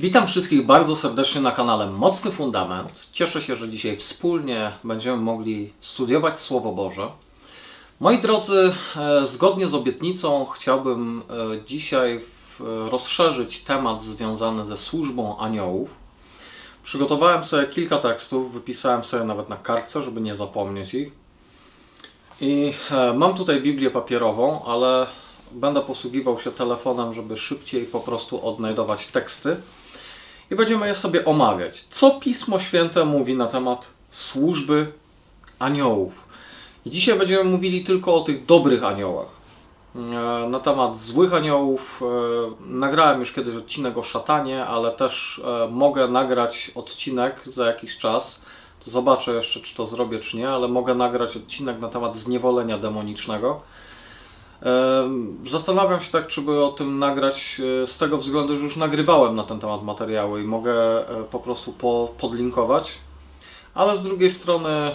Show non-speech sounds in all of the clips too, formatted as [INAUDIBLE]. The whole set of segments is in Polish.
Witam wszystkich bardzo serdecznie na kanale Mocny Fundament. Cieszę się, że dzisiaj wspólnie będziemy mogli studiować Słowo Boże. Moi drodzy, e, zgodnie z obietnicą chciałbym e, dzisiaj w- rozszerzyć temat związany ze służbą aniołów. Przygotowałem sobie kilka tekstów, wypisałem sobie nawet na kartce, żeby nie zapomnieć ich. I e, mam tutaj Biblię papierową, ale będę posługiwał się telefonem, żeby szybciej po prostu odnajdować teksty i będziemy je sobie omawiać. Co Pismo Święte mówi na temat służby aniołów? I dzisiaj będziemy mówili tylko o tych dobrych aniołach. E, Na temat złych aniołów e, nagrałem już kiedyś odcinek o szatanie, ale też e, mogę nagrać odcinek za jakiś czas. To zobaczę jeszcze, czy to zrobię, czy nie, ale mogę nagrać odcinek na temat zniewolenia demonicznego. Em, Zastanawiam się tak, czy by o tym nagrać z tego względu, że już nagrywałem na ten temat materiały i mogę po prostu po, podlinkować. Ale z drugiej strony e,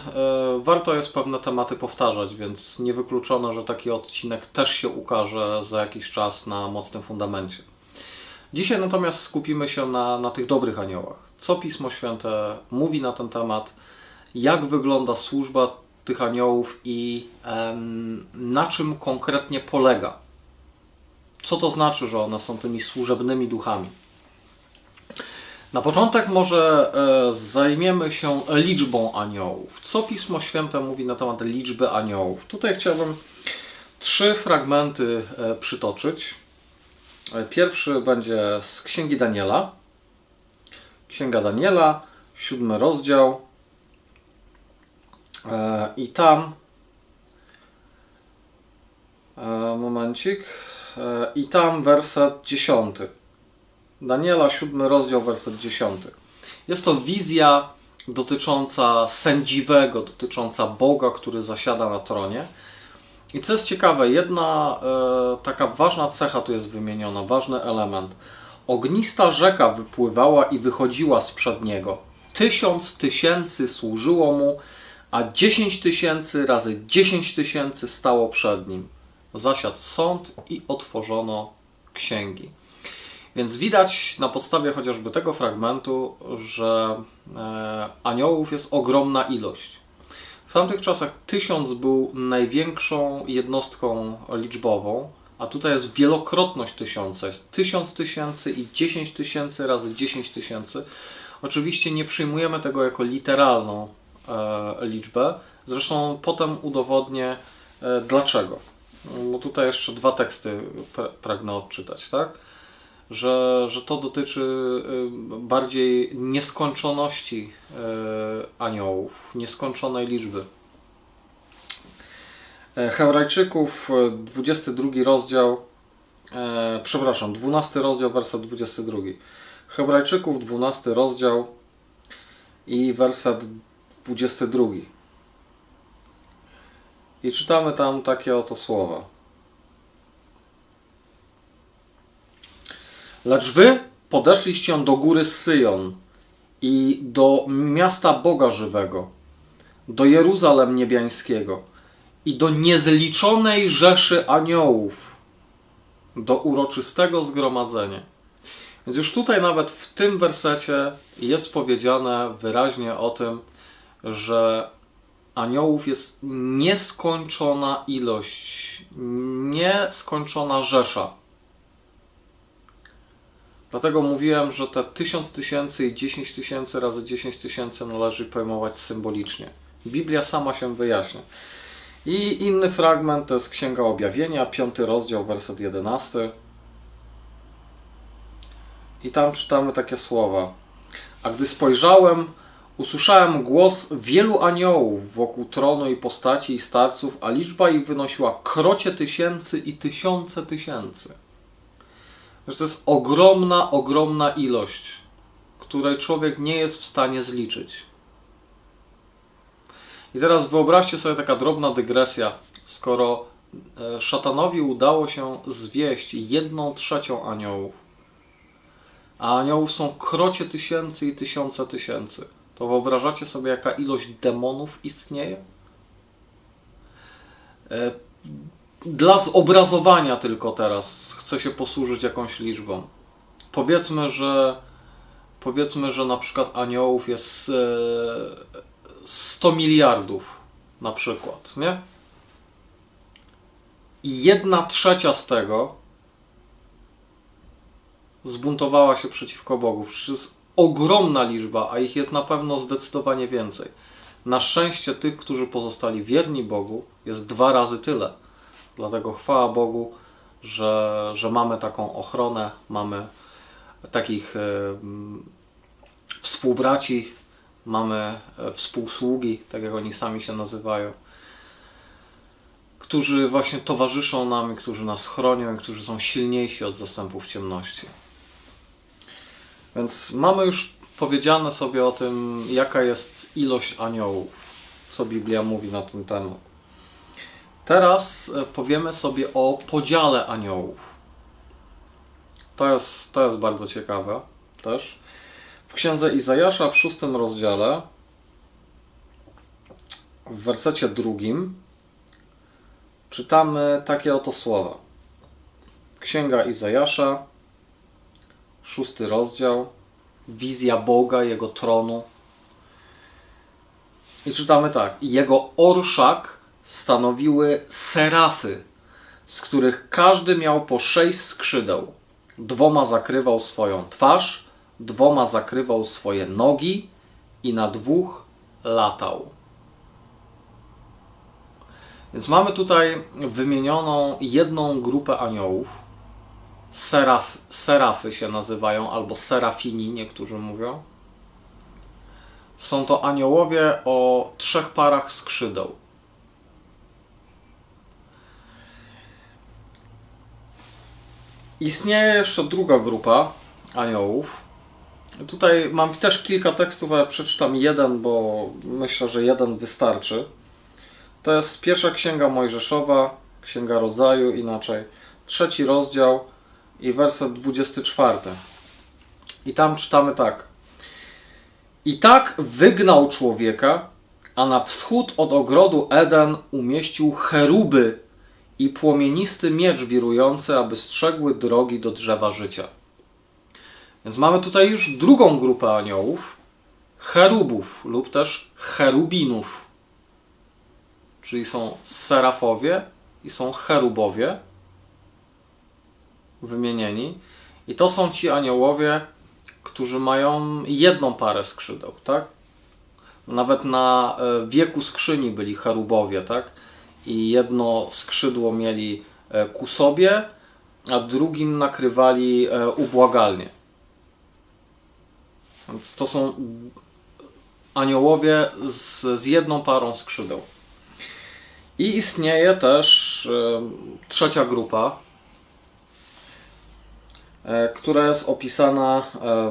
warto jest pewne tematy powtarzać, więc niewykluczone, że taki odcinek też się ukaże za jakiś czas na mocnym fundamencie. Dzisiaj natomiast skupimy się na, na tych dobrych aniołach. Co Pismo Święte mówi na ten temat, jak wygląda służba tych aniołów i na czym konkretnie polega. Co to znaczy, że one są tymi służebnymi duchami? Na początek może e, zajmiemy się liczbą aniołów. Co Pismo Święte mówi na temat liczby aniołów? Tutaj chciałbym trzy fragmenty e, przytoczyć. E, Pierwszy będzie z Księgi Daniela. Księga Daniela, siódmy rozdział. I tam. Momencik. I tam werset 10. Daniela, siódmy rozdział, werset 10. Jest to wizja dotycząca sędziwego, dotycząca Boga, który zasiada na tronie. I co jest ciekawe, jedna e, taka ważna cecha tu jest wymieniona, ważny element. Ognista rzeka wypływała i wychodziła sprzed niego. Tysiąc tysięcy służyło mu, a 10 tysięcy razy 10 tysięcy stało przed nim. Zasiadł sąd i otworzono księgi. Więc widać na podstawie chociażby tego fragmentu, że e, aniołów jest ogromna ilość. W tamtych czasach tysiąc był największą jednostką liczbową, a tutaj jest wielokrotność tysiąca. Jest tysiąc tysięcy i 10 tysięcy razy 10 tysięcy. Oczywiście nie przyjmujemy tego jako literalną e, liczbę. Zresztą potem udowodnię e, dlaczego. Bo tutaj jeszcze dwa teksty pra- pragnę odczytać, tak? Że, że to dotyczy y, bardziej nieskończoności y, aniołów, nieskończonej liczby. E, Hebrajczyków, e, 22 rozdział, e, przepraszam, 12 rozdział, werset 22. Hebrajczyków, 12 rozdział i werset 22. I czytamy tam takie oto słowa. Lecz wy podeszliście do góry Syjon i do miasta Boga żywego, do Jeruzalem niebiańskiego i do niezliczonej rzeszy aniołów, do uroczystego zgromadzenia. Więc już tutaj nawet w tym wersecie jest powiedziane wyraźnie o tym, że aniołów jest nieskończona ilość, nieskończona rzesza. Dlatego mówiłem, że te 1000 tysięcy i 10 tysięcy razy 10 tysięcy należy pojmować symbolicznie. Biblia sama się wyjaśnia. I inny fragment to jest Księga Objawienia, 5 rozdział, werset 11. I tam czytamy takie słowa. A gdy spojrzałem, usłyszałem głos wielu aniołów wokół tronu i postaci i starców, a liczba ich wynosiła krocie tysięcy i tysiące tysięcy. Że to jest ogromna, ogromna ilość, której człowiek nie jest w stanie zliczyć. I teraz wyobraźcie sobie taka drobna dygresja. Skoro e, szatanowi udało się zwieść jedną trzecią aniołów, a aniołów są krocie tysięcy i tysiące tysięcy, to to wyobrażacie sobie, jaka ilość demonów istnieje? E, Dla zobrazowania tylko teraz chcę się posłużyć jakąś liczbą. Powiedzmy, że powiedzmy, że na przykład aniołów jest e, 100 miliardów na przykład, nie? I jedna trzecia z tego zbuntowała się przeciwko Bogu. Przecież jest ogromna liczba, a ich jest na pewno zdecydowanie więcej. Na szczęście tych, którzy pozostali wierni Bogu, jest dwa razy tyle. Dlatego chwała Bogu, że, że mamy taką ochronę, mamy takich e, mm, współbraci, mamy e, współsługi, tak jak oni sami się nazywają, którzy właśnie towarzyszą nam, którzy nas chronią i którzy są silniejsi od zastępów ciemności. Więc mamy już powiedziane sobie o tym, jaka jest ilość aniołów, co Biblia mówi na ten temat. Teraz e, powiemy sobie o podziale aniołów. To jest, to jest bardzo ciekawe też. W księdze Izajasza w szóstym rozdziale, w wersecie drugim, czytamy takie oto słowa. Księga Izajasza, szósty rozdział, wizja Boga, Jego tronu. I czytamy tak. Jego orszak stanowiły serafy, z których każdy miał po sześć skrzydeł. Dwoma zakrywał swoją twarz, dwoma zakrywał swoje nogi i na dwóch latał. Więc mamy tutaj wymienioną jedną grupę aniołów. Seraf, serafy się nazywają, albo serafini, niektórzy mówią. Są to aniołowie o trzech parach skrzydeł. Istnieje jeszcze druga grupa aniołów. Tutaj mam też kilka tekstów, ale przeczytam jeden, bo myślę, że jeden wystarczy. To jest pierwsza księga Mojżeszowa, księga rodzaju, inaczej trzeci rozdział i werset 24. I tam czytamy tak. I tak wygnał człowieka, a na wschód od ogrodu Eden umieścił cheruby i płomienisty miecz wirujący, aby strzegły drogi do drzewa życia. Więc mamy tutaj już drugą grupę aniołów, cherubów lub też cherubinów. Czyli są serafowie i są cherubowie wymienieni. I to są ci aniołowie, którzy mają jedną parę skrzydeł, tak? Nawet na e, wieku skrzyni byli cherubowie, tak? I jedno skrzydło mieli e, ku sobie, a drugim nakrywali e, ubłagalnie. Więc to są aniołowie z, z jedną parą skrzydeł. I istnieje też e, trzecia grupa, która jest opisana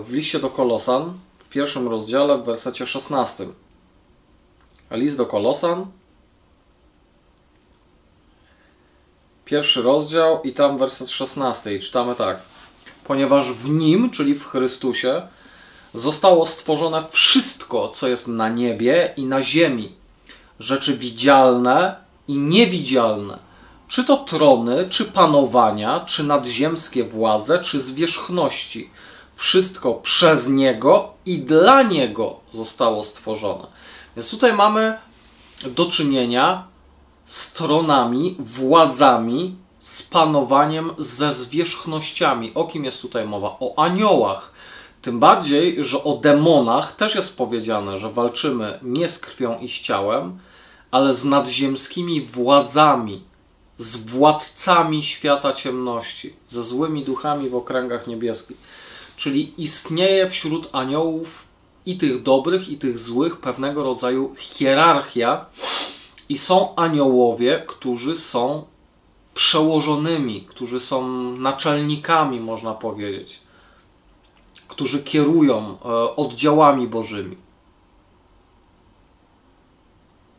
w liście do Kolosan w pierwszym rozdziale w wersecie 16. List do Kolosan, pierwszy rozdział i tam werset 16. I czytamy tak. Ponieważ w nim, czyli w Chrystusie, zostało stworzone wszystko, co jest na niebie i na ziemi. Rzeczy widzialne i niewidzialne. Czy to trony, czy panowania, czy nadziemskie władze, czy zwierzchności. Wszystko przez Niego i dla Niego zostało stworzone. Więc tutaj mamy do czynienia z tronami, władzami, z panowaniem, ze zwierzchnościami. O kim jest tutaj mowa? O aniołach. Tym bardziej, że o demonach też jest powiedziane, że walczymy nie z krwią i z ciałem, ale z nadziemskimi władzami, z władcami świata ciemności, ze złymi duchami w okręgach niebieskich. Czyli istnieje wśród aniołów i tych dobrych, i tych złych pewnego rodzaju hierarchia, i są aniołowie, którzy są przełożonymi, którzy są naczelnikami, można powiedzieć, którzy kierują e, oddziałami bożymi.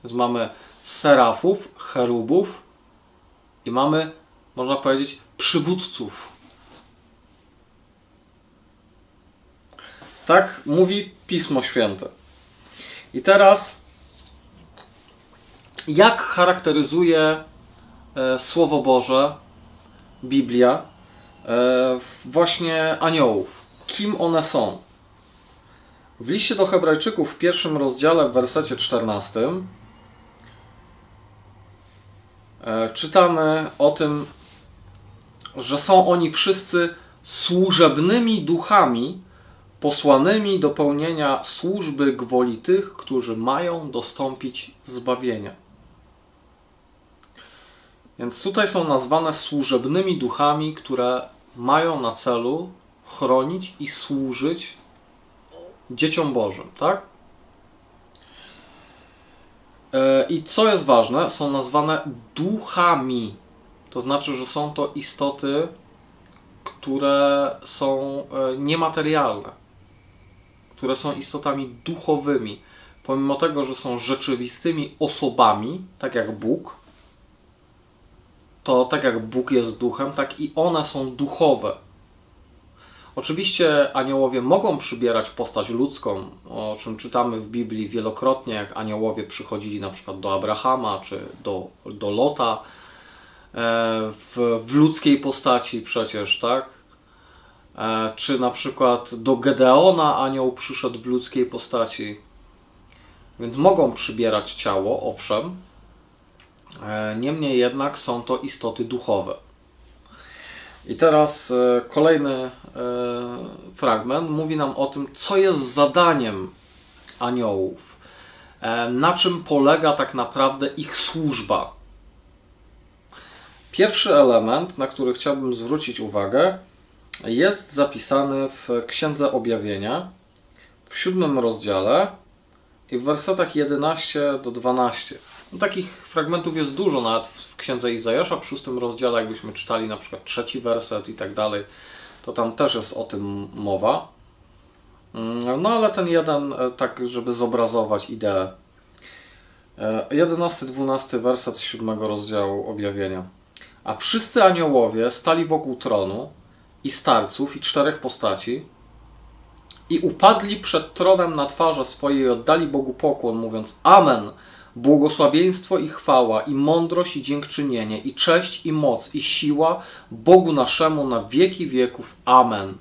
Więc mamy serafów, cherubów i mamy, można powiedzieć, przywódców. Tak mówi Pismo Święte. I teraz, jak charakteryzuje e, Słowo Boże, Biblia, e, właśnie aniołów? Kim one są? W liście do Hebrajczyków w pierwszym rozdziale, w wersecie 14, e, czytamy o tym, że są oni wszyscy służebnymi duchami posłanymi do pełnienia służby gwoli tych, którzy mają dostąpić zbawienia. Więc tutaj są nazwane służebnymi duchami, które mają na celu chronić i służyć dzieciom Bożym, tak? E, I co jest ważne, są nazwane duchami. To znaczy, że są to istoty, które są e, niematerialne, które są istotami duchowymi. Pomimo tego, że są rzeczywistymi osobami, tak jak Bóg, to tak jak Bóg jest duchem, tak i one są duchowe. Oczywiście aniołowie mogą przybierać postać ludzką, o czym czytamy w Biblii wielokrotnie, jak aniołowie przychodzili na przykład do Abrahama czy do, do Lota e, w, w ludzkiej postaci przecież, tak? E, Czy na przykład do Gedeona anioł przyszedł w ludzkiej postaci. Więc mogą przybierać ciało, owszem. E, Niemniej jednak są to istoty duchowe. I teraz e, kolejny e, fragment mówi nam o tym, co jest zadaniem aniołów, na czym polega tak naprawdę ich służba. Pierwszy element, na który chciałbym zwrócić uwagę, jest zapisany w Księdze Objawienia w siódmym rozdziale i w wersetach 11 do 12. No, takich fragmentów jest dużo, nawet w Księdze Izajasza w szóstym rozdziale, jakbyśmy czytali na przykład trzeci werset i tak dalej, to tam też jest o tym mowa. Mm, No ale ten jeden, e, tak żeby zobrazować ideę. 11-12 werset z siódmego rozdziału objawienia. A wszyscy aniołowie stali wokół tronu i starców i czterech postaci i upadli przed tronem na twarze swoje i oddali Bogu pokłon, mówiąc Amen. Błogosławieństwo i chwała, i mądrość, i dziękczynienie, i cześć, i moc, i siła Bogu naszemu na wieki wieków. Amen.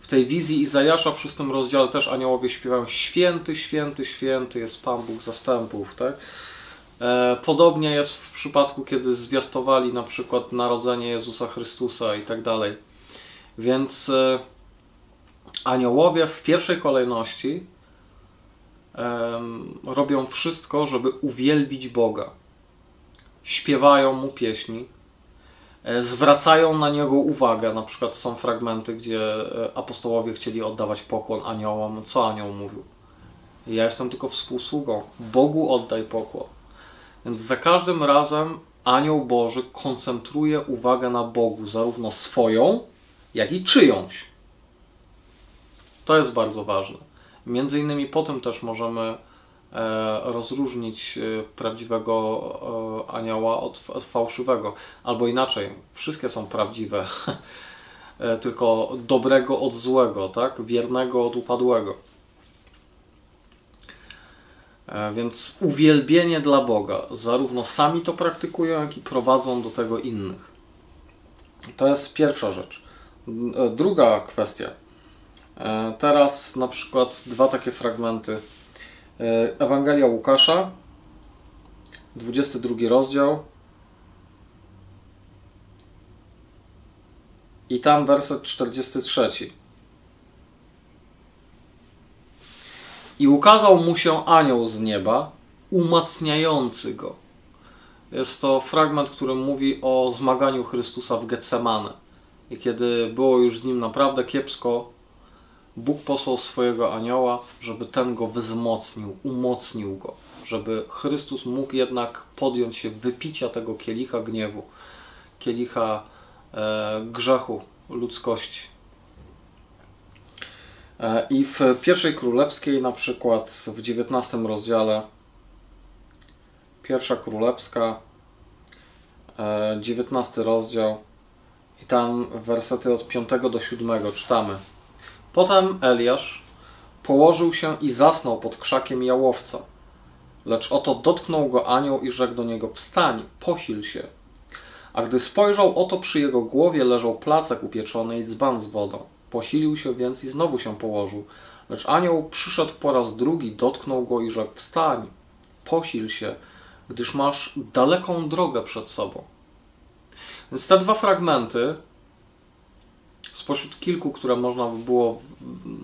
W tej wizji Izajasza w szóstym rozdziale też aniołowie śpiewają Święty, święty, święty jest Pan Bóg zastępów, tak? E, Podobnie jest w przypadku, kiedy zwiastowali na przykład narodzenie Jezusa Chrystusa i tak dalej. Więc e, aniołowie w pierwszej kolejności robią wszystko, żeby uwielbić Boga. Śpiewają mu pieśni, e, zwracają na niego uwagę. Na przykład są fragmenty, gdzie e, apostołowie chcieli oddawać pokłon aniołom. Co anioł mówił? Ja jestem tylko współsługą. Bogu oddaj pokłon. Więc za każdym razem anioł Boży koncentruje uwagę na Bogu, zarówno swoją, jak i czyjąś. To jest bardzo ważne. Między innymi po tym też możemy e, rozróżnić e, prawdziwego e, anioła od, fałszywego. Albo inaczej, wszystkie są prawdziwe, [LAUGHS] tylko dobrego od złego, tak? wiernego od upadłego. Więc uwielbienie dla Boga, zarówno sami to praktykują, jak i prowadzą do tego innych. To jest pierwsza rzecz. Druga kwestia. E, Teraz na przykład dwa takie fragmenty. E, Ewangelia Łukasza, 22 rozdział. I tam werset 43. I ukazał mu się anioł z nieba, umacniający go. Jest to fragment, który mówi o zmaganiu Chrystusa w Getsemane. I kiedy było już z nim naprawdę kiepsko, Bóg posłał swojego anioła, żeby ten go wzmocnił, umocnił go, żeby Chrystus mógł jednak podjąć się wypicia tego kielicha gniewu, kielicha e, grzechu ludzkości. E, I w pierwszej królewskiej, na przykład w XIX rozdziale, pierwsza królewska, e, 19 rozdział, i tam wersety od 5 do 7 czytamy. Potem Eliasz położył się i zasnął pod krzakiem jałowca. Lecz oto dotknął go anioł i rzekł do niego: Wstań, posil się. A gdy spojrzał, oto przy jego głowie leżał placek upieczony i dzban z wodą. Posilił się więc i znowu się położył. Lecz anioł przyszedł po raz drugi, dotknął go i rzekł: Wstań, posil się, gdyż masz daleką drogę przed sobą. Więc te dwa fragmenty, spośród kilku, które można by było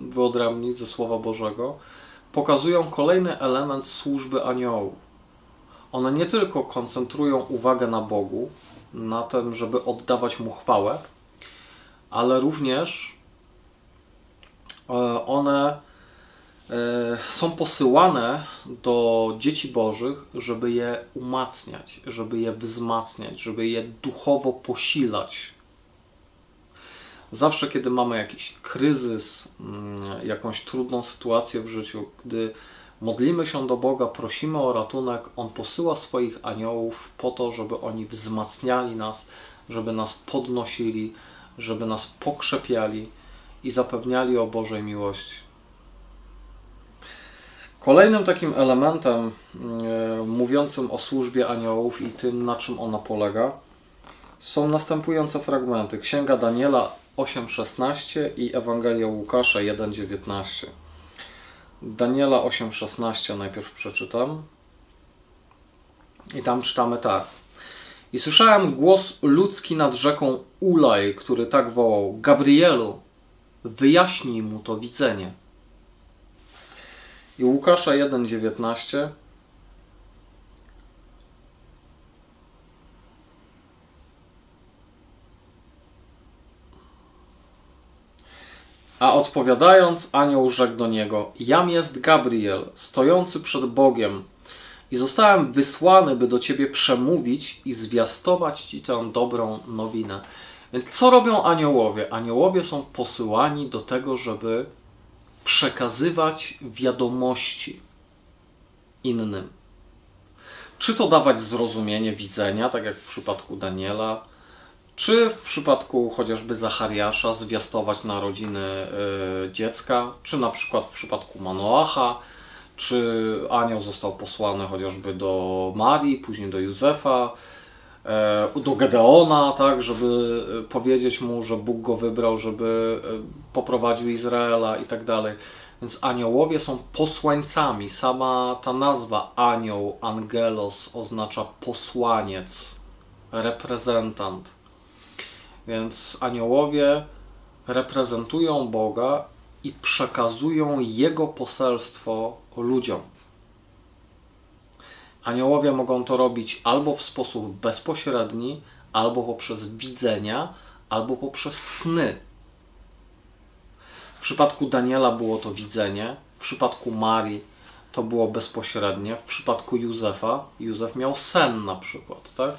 wyodrębnić ze Słowa Bożego, pokazują kolejny element służby aniołów. One nie tylko koncentrują uwagę na Bogu, na tym, żeby oddawać Mu chwałę, ale również e, one e, są posyłane do dzieci Bożych, żeby je umacniać, żeby je wzmacniać, żeby je duchowo posilać. Zawsze, kiedy mamy jakiś kryzys, mm, jakąś trudną sytuację w życiu, gdy modlimy się do Boga, prosimy o ratunek, On posyła swoich aniołów po to, żeby oni wzmacniali nas, żeby nas podnosili, żeby nas pokrzepiali i zapewniali o Bożej miłości. Kolejnym takim elementem e, mówiącym o służbie aniołów i tym, na czym ona polega, są następujące fragmenty. Księga Daniela 8:16 i Ewangelia Łukasza 1:19. Daniela 8:16 najpierw przeczytam. I tam czytamy tak. I słyszałem głos ludzki nad rzeką Ulaj, który tak wołał: Gabrielu, wyjaśnij mu to widzenie. I Łukasza 1:19 odpowiadając, anioł rzekł do niego: Jam jest Gabriel, stojący przed Bogiem, i zostałem wysłany, by do ciebie przemówić i zwiastować ci tę dobrą nowinę. Więc co robią aniołowie? Aniołowie są posyłani do tego, żeby przekazywać wiadomości innym. Czy to dawać zrozumienie widzenia, tak jak w przypadku Daniela, czy w przypadku chociażby Zachariasza zwiastować narodziny y, dziecka, czy na przykład w przypadku Manoacha, czy anioł został posłany chociażby do Marii, później do Józefa, y, do Gedeona, tak, żeby powiedzieć mu, że Bóg go wybrał, żeby y, poprowadził Izraela i tak dalej. Więc aniołowie są posłańcami. Sama ta nazwa anioł, angelos oznacza posłaniec, reprezentant. Więc aniołowie reprezentują Boga i przekazują Jego poselstwo ludziom. Aniołowie mogą to robić albo w sposób bezpośredni, albo poprzez widzenia, albo poprzez sny. W przypadku Daniela było to widzenie, w przypadku Marii to było bezpośrednie, w przypadku Józefa Józef miał sen na przykład, tak?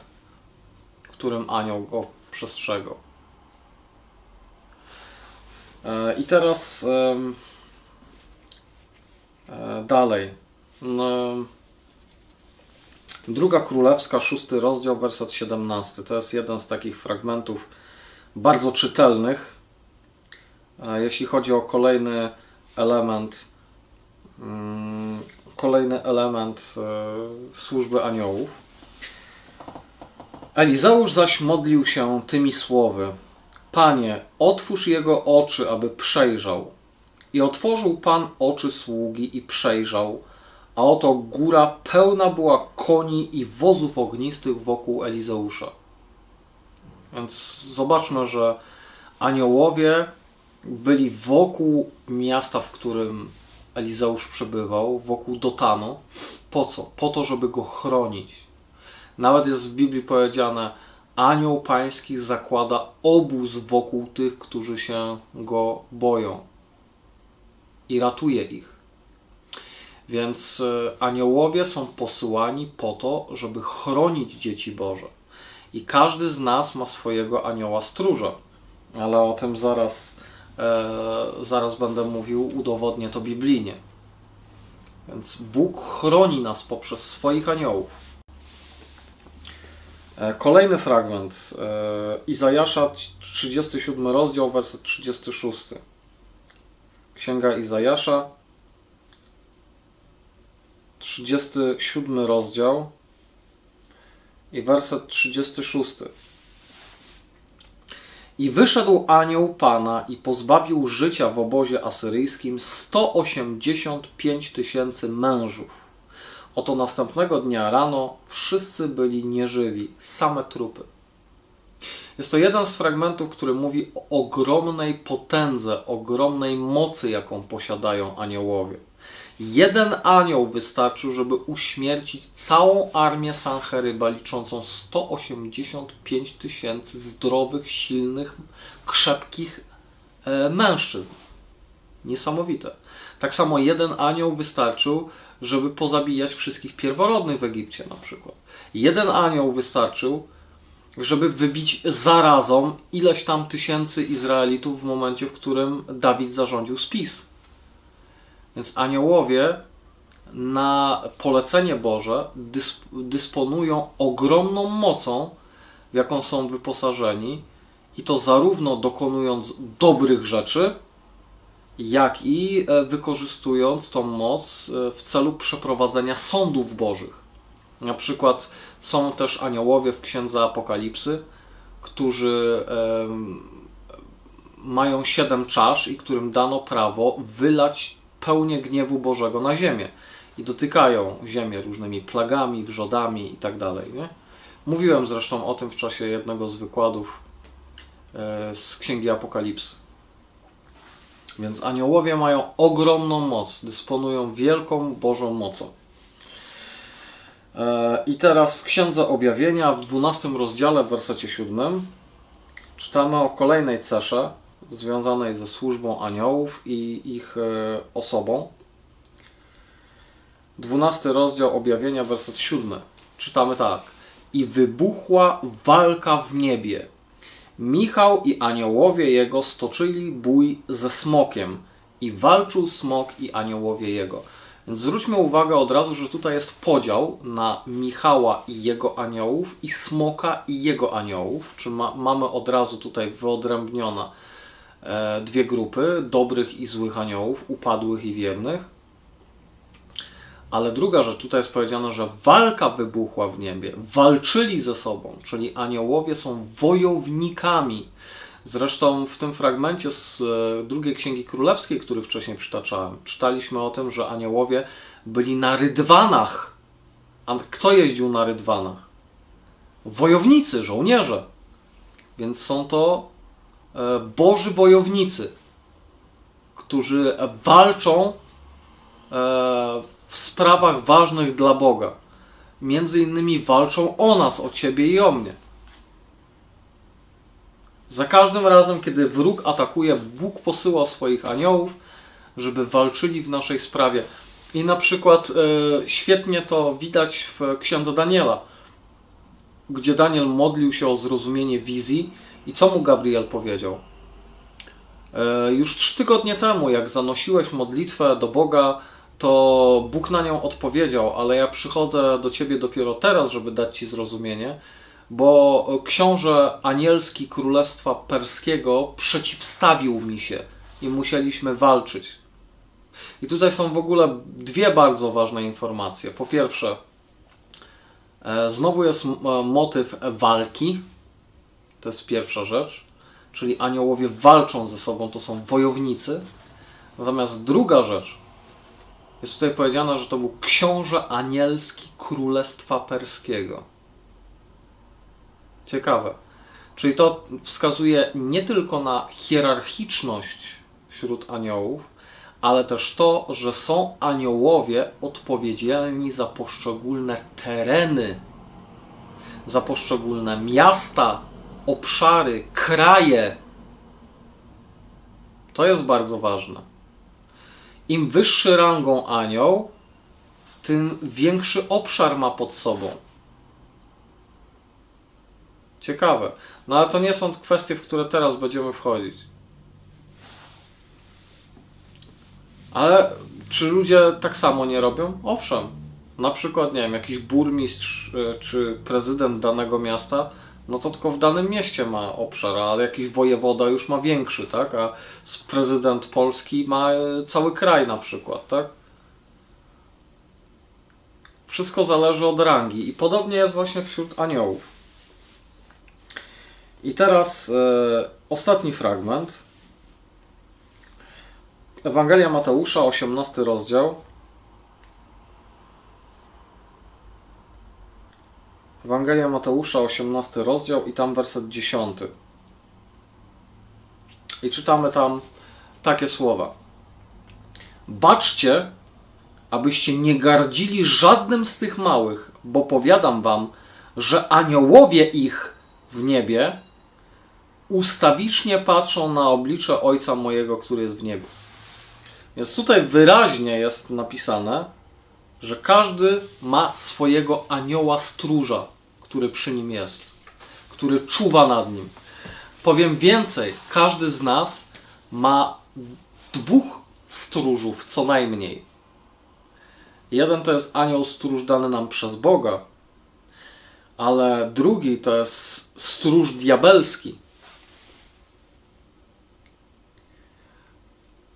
w którym anioł go przestrzegał. E, I teraz e, dalej. No, druga Królewska, szósty rozdział, werset 17. To jest jeden z takich fragmentów bardzo czytelnych. E, jeśli chodzi o kolejny element, mm, kolejny element służby aniołów. Elizeusz zaś modlił się tymi słowy: Panie, otwórz jego oczy, aby przejrzał. I otworzył Pan oczy sługi i przejrzał, a oto góra pełna była koni i wozów ognistych wokół Elizeusza. Więc zobaczmy, że aniołowie byli wokół miasta, w którym Elizeusz przebywał, wokół Dotanu. Po co? Po to, żeby go chronić nawet jest w Biblii powiedziane, anioł pański zakłada obóz wokół tych, którzy się go boją i ratuje ich. Więc e, aniołowie są posyłani po to, żeby chronić dzieci Boże. I każdy z nas ma swojego anioła stróża. Ale o tym zaraz, e, zaraz będę mówił, udowodnię to biblijnie. Więc Bóg chroni nas poprzez swoich aniołów. E, kolejny fragment. E, Izajasza, 37 rozdział, werset 36. Księga Izajasza, 37 rozdział i werset 36. I wyszedł anioł Pana i pozbawił życia w obozie asyryjskim 185 tysięcy mężów. Oto następnego dnia rano wszyscy byli nieżywi, same trupy. Jest to jeden z fragmentów, który mówi o ogromnej potędze, ogromnej mocy, jaką posiadają aniołowie. Jeden anioł wystarczył, żeby uśmiercić całą armię Sancheryba, liczącą 185 tysięcy zdrowych, silnych, krzepkich e, mężczyzn. Niesamowite. Tak samo jeden anioł wystarczył, żeby pozabijać wszystkich pierworodnych w Egipcie na przykład. Jeden anioł wystarczył, żeby wybić zarazą ileś tam tysięcy Izraelitów w momencie, w którym Dawid zarządził spis. Więc aniołowie na polecenie Boże dysp dysponują ogromną mocą, w jaką są wyposażeni, i to zarówno dokonując dobrych rzeczy, jak i e, wykorzystując tą moc e, w celu przeprowadzenia sądów bożych. Na przykład są też aniołowie w księdze Apokalipsy, którzy mają siedem czasz i którym dano prawo wylać pełnię gniewu Bożego na ziemię. I dotykają ziemię różnymi plagami, wrzodami i tak. Nie? Mówiłem zresztą o tym w czasie jednego z wykładów e, z Księgi Apokalipsy. Więc aniołowie mają ogromną moc, dysponują wielką Bożą mocą. E, I teraz w Księdze Objawienia, w 12 rozdziale, w wersecie 7, czytamy o kolejnej cesze związanej ze służbą aniołów i ich e, osobą. 12 rozdział Objawienia, werset 7. Czytamy tak. I wybuchła walka w niebie. Michał i aniołowie jego stoczyli bój ze smokiem i walczył smok i aniołowie jego. Więc zwróćmy uwagę od razu, że tutaj jest podział na Michała i jego aniołów i smoka i jego aniołów. Czy ma, mamy od razu tutaj wyodrębnione e, dwie grupy, dobrych i złych aniołów, upadłych i wiernych. Ale druga rzecz, tutaj jest powiedziane, że walka wybuchła w niebie, walczyli ze sobą, czyli aniołowie są wojownikami. Zresztą w tym fragmencie z e, drugiej Księgi Królewskiej, który wcześniej przytaczałem, czytaliśmy o tym, że aniołowie byli na rydwanach. A kto jeździł na rydwanach? Wojownicy, żołnierze. Więc są to e, boży wojownicy, którzy walczą e, w sprawach ważnych dla Boga. Między innymi walczą o nas, o Ciebie i o mnie. Za każdym razem, kiedy wróg atakuje, Bóg posyła swoich aniołów, żeby walczyli w naszej sprawie. I na przykład e, świetnie to widać w księdze Daniela, gdzie Daniel modlił się o zrozumienie wizji i co mu Gabriel powiedział? E, już trzy tygodnie temu, jak zanosiłeś modlitwę do Boga, to Bóg na nią odpowiedział, ale ja przychodzę do ciebie dopiero teraz, żeby dać ci zrozumienie, bo książę anielski królestwa perskiego przeciwstawił mi się i musieliśmy walczyć. I tutaj są w ogóle dwie bardzo ważne informacje. Po pierwsze, e, znowu jest motyw walki. To jest pierwsza rzecz. Czyli aniołowie walczą ze sobą, to są wojownicy. Natomiast druga rzecz, jest tutaj powiedziane, że to był książę anielski królestwa perskiego. Ciekawe. Czyli to wskazuje nie tylko na hierarchiczność wśród aniołów, ale też to, że są aniołowie odpowiedzialni za poszczególne tereny, za poszczególne miasta, obszary, kraje. To jest bardzo ważne. Im wyższy rangą anioł, tym większy obszar ma pod sobą. Ciekawe. No ale to nie są kwestie, w które teraz będziemy wchodzić. Ale czy ludzie tak samo nie robią? Owszem. Na przykład, nie wiem, jakiś burmistrz e, czy prezydent danego miasta no to tylko w danym mieście ma obszar, ale jakiś wojewoda już ma większy, tak? A prezydent Polski ma e, cały kraj na przykład, tak? Wszystko zależy od rangi. I podobnie jest właśnie wśród aniołów. I teraz e, ostatni fragment. Ewangelia Mateusza, 18 rozdział. Ewangelia Mateusza, 18 rozdział i tam werset 10. I czytamy tam takie słowa. Baczcie, abyście nie gardzili żadnym z tych małych, bo powiadam wam, że aniołowie ich w niebie ustawicznie patrzą na oblicze Ojca mojego, który jest w niebie. Więc tutaj wyraźnie jest napisane, że każdy ma swojego anioła stróża, który przy nim jest, który czuwa nad nim. Powiem więcej, każdy z nas ma dwóch stróżów co najmniej. Jeden to jest anioł stróż dany nam przez Boga, ale drugi to jest stróż diabelski.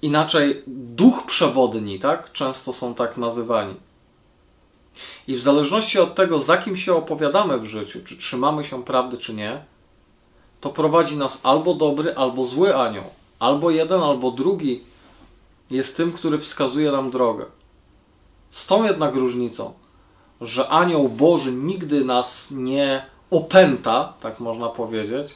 Inaczej duch przewodni, tak? Często są tak nazywani. I w zależności od tego, za kim się opowiadamy w życiu, czy trzymamy się prawdy, czy nie, to prowadzi nas albo dobry, albo zły anioł. Albo jeden, albo drugi jest tym, który wskazuje nam drogę. Z tą jednak różnicą, że anioł Boży nigdy nas nie opęta, tak można powiedzieć,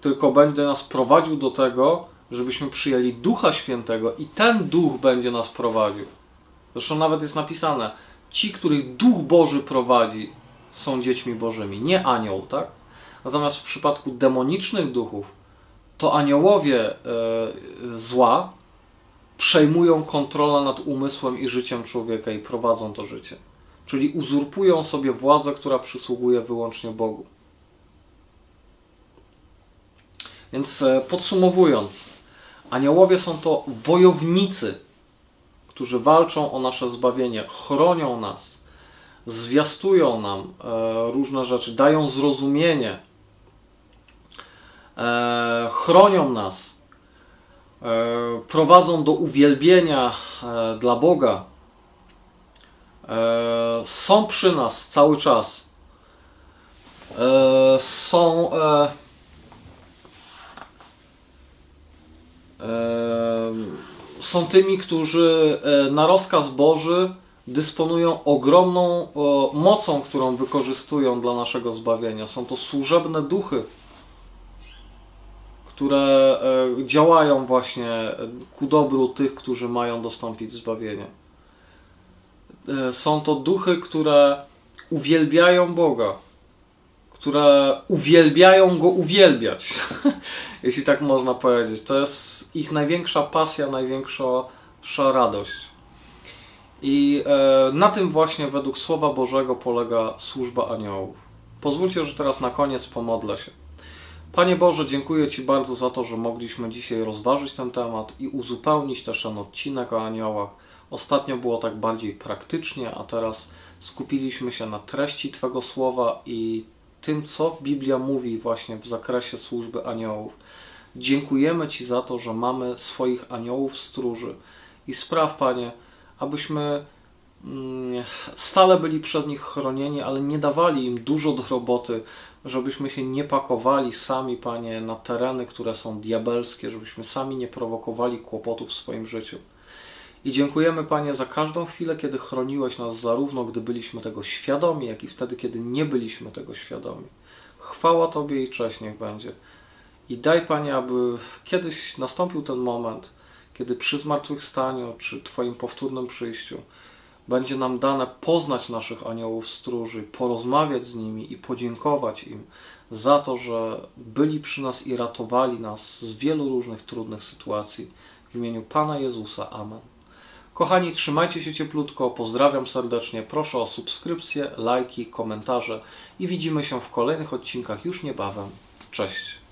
tylko będzie nas prowadził do tego, żebyśmy przyjęli Ducha Świętego i ten Duch będzie nas prowadził. Zresztą nawet jest napisane, ci, których Duch Boży prowadzi, są dziećmi Bożymi, nie anioł, tak? Natomiast w przypadku demonicznych duchów, to aniołowie e, zła przejmują kontrolę nad umysłem i życiem człowieka i prowadzą to życie. Czyli uzurpują sobie władzę, która przysługuje wyłącznie Bogu. Więc e, podsumowując, aniołowie są to wojownicy, którzy walczą o nasze zbawienie, chronią nas, zwiastują nam e, różne rzeczy, dają zrozumienie, e, chronią nas, e, prowadzą do uwielbienia dla Boga, są przy nas cały czas, są e, są tymi, którzy e, na rozkaz Boży dysponują ogromną o, mocą, którą wykorzystują dla naszego zbawienia. Są to służebne duchy, które e, działają właśnie ku dobru tych, którzy mają dostąpić zbawienia. E, Są to duchy, które uwielbiają Boga, które uwielbiają Go uwielbiać, [LAUGHS] jeśli tak można powiedzieć. To jest ich największa pasja, największa radość. I e, na tym właśnie według Słowa Bożego polega służba aniołów. Pozwólcie, że teraz na koniec pomodlę się. Panie Boże, dziękuję Ci bardzo za to, że mogliśmy dzisiaj rozważyć ten temat i uzupełnić też ten odcinek o aniołach. Ostatnio było tak bardziej praktycznie, a teraz skupiliśmy się na treści Twego słowa i tym, co Biblia mówi właśnie w zakresie służby aniołów. Dziękujemy Ci za to, że mamy swoich aniołów stróży i spraw, Panie, abyśmy mm, stale byli przed nich chronieni, ale nie dawali im dużo do roboty, żebyśmy się nie pakowali sami, Panie, na tereny, które są diabelskie, żebyśmy sami nie prowokowali kłopotów w swoim życiu. I dziękujemy, Panie, za każdą chwilę, kiedy chroniłeś nas, zarówno gdy byliśmy tego świadomi, jak i wtedy, kiedy nie byliśmy tego świadomi. Chwała Tobie i cześć niech będzie. I daj, Panie, aby kiedyś nastąpił ten moment, kiedy przy zmartwychwstaniu czy Twoim powtórnym przyjściu będzie nam dane poznać naszych aniołów stróży, porozmawiać z nimi i podziękować im za to, że byli przy nas i ratowali nas z wielu różnych trudnych sytuacji. W imieniu Pana Jezusa. Amen. Kochani, trzymajcie się cieplutko, pozdrawiam serdecznie. Proszę o subskrypcje, lajki, komentarze i widzimy się w kolejnych odcinkach już niebawem. Cześć.